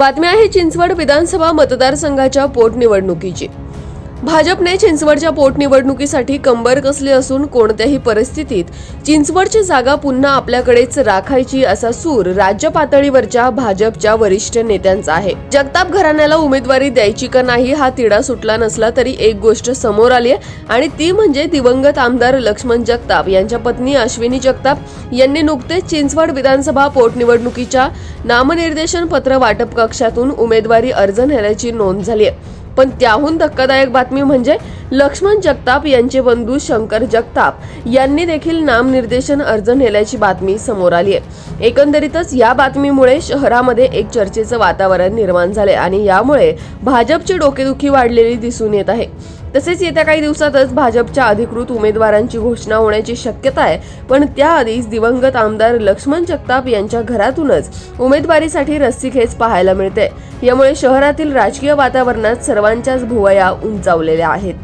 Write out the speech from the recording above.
बातमी आहे चिंचवड विधानसभा मतदारसंघाच्या पोटनिवडणुकीची. भाजपने चिंचवडच्या पोटनिवडणुकीसाठी कंबर कसली असून कोणत्याही परिस्थितीत चिंचवडची जागा पुन्हा आपल्याकडेच राखायची असा सूर राज्य पातळीवरच्या भाजपच्या वरिष्ठ नेत्यांचा आहे. जगताप घराण्याला उमेदवारी द्यायची का नाही हा तिढा सुटला नसला तरी एक गोष्ट समोर आली आहे आणि ती म्हणजे दिवंगत आमदार लक्ष्मण जगताप. यांच्या पत्नी अश्विनी जगताप यांनी नुकतेच चिंचवड विधानसभा पोटनिवडणुकीच्या नामनिर्देशन पत्र वाटप कक्षातून उमेदवारी अर्ज नेल्याची नोंद झाली आहे. पण त्याहून धक्कादायक बातमी म्हणजे लक्ष्मण जगताप यांचे बंधू शंकर जगताप यांनी देखील नामनिर्देशन अर्ज नेल्याची बातमी समोर आली आहे. एकंदरीतच या बातमीमुळे शहरामध्ये एक चर्चेचं वातावरण निर्माण झाले आणि यामुळे भाजपची डोकेदुखी वाढलेली दिसून येत आहे. तसेच येत्या काही दिवसातच भाजपच्या अधिकृत उमेदवारांची घोषणा होण्याची शक्यता आहे. पण त्याआधीच दिवंगत आमदार लक्ष्मण जगताप यांच्या घरातूनच उमेदवारीसाठी रस्सीखेच पाहायला मिळते. यामुळे शहरातील राजकीय वातावरणात सर्वांच्याच भुवया उंचावलेल्या आहेत.